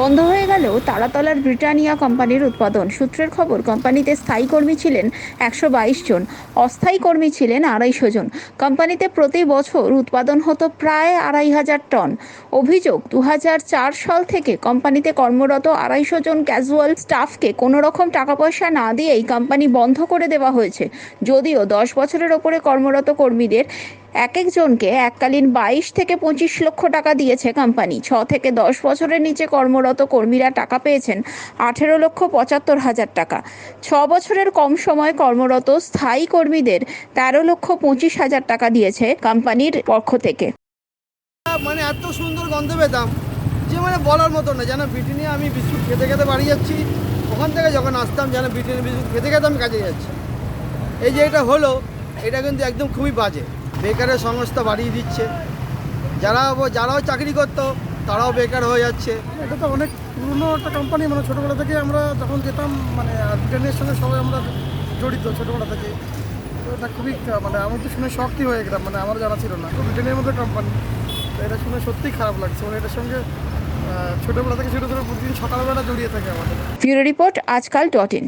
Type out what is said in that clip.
বন্ধ হয়ে গেলেও তারাতলার ব্রিটানিয়া কোম্পানির উৎপাদন। সূত্রের খবর, কোম্পানিতে স্থায়ী কর্মী ছিলেন একশো বাইশ জন, অস্থায়ী কর্মী ছিলেন আড়াইশো জন। কোম্পানিতে প্রতি বছর উৎপাদন হতো প্রায় আড়াই হাজার টন। অভিযোগ দু হাজার চার সাল থেকে কোম্পানিতে কর্মরত আড়াইশো জন ক্যাজুয়াল স্টাফকে কোনো রকম টাকা পয়সা না দিয়েই কোম্পানি বন্ধ করে দেওয়া হয়েছে। যদিও দশ বছরের ওপরে কর্মরত কর্মীদের এক একজনকে এককালীন বাইশ থেকে পঁচিশ লক্ষ টাকা দিয়েছে কোম্পানি। ছ থেকে দশ বছরের নিচে কর্মরত কর্মীরা টাকা পেয়েছেন আঠেরো লক্ষ পঁচাত্তর হাজার টাকা। ছ বছরের কম সময় কর্মরত স্থায়ী কর্মীদের তেরো লক্ষ পঁচিশ হাজার টাকা দিয়েছে কোম্পানির পক্ষ থেকে। মানে এত সুন্দর গন্ধ পেতাম যে মানে বলার মতো না, যেন ব্রিটেনে আমি বিস্কুট খেতে খেতে বাড়ি যাচ্ছি। ওখান থেকে যখন আসতাম, যেন ব্রিটেনে বিস্কুট খেতে খেতে আমি কাজে যাচ্ছি। এই যে এটা হলো, এটা কিন্তু একদম খুবই বাজে। বেকারের সংস্থা বাড়িয়ে দিচ্ছে। যারা যারাও চাকরি করতো তারাও বেকার হয়ে যাচ্ছে। এটা তো অনেক পুরনো একটা কোম্পানি মানে ছোটোবেলা থেকে আমরা যখন যেতাম মানে ব্রিটেনের সঙ্গে সবাই আমরা জড়িত ছোটোবেলা থেকে। তো এটা খুবই মানে আমার তো শুনে শক্তি হয়ে গেলাম মানে আমার জানা ছিল না। তো ব্রিটেনের মধ্যে কোম্পানি তো এটা শুনে সত্যিই খারাপ লাগছে মানে এটার সঙ্গে ছোটোবেলা থেকে ছোটো ছোটো প্রতিদিন সকালবেলা জড়িয়ে থাকে আমাদের। Bureau report Aajkaal dot in.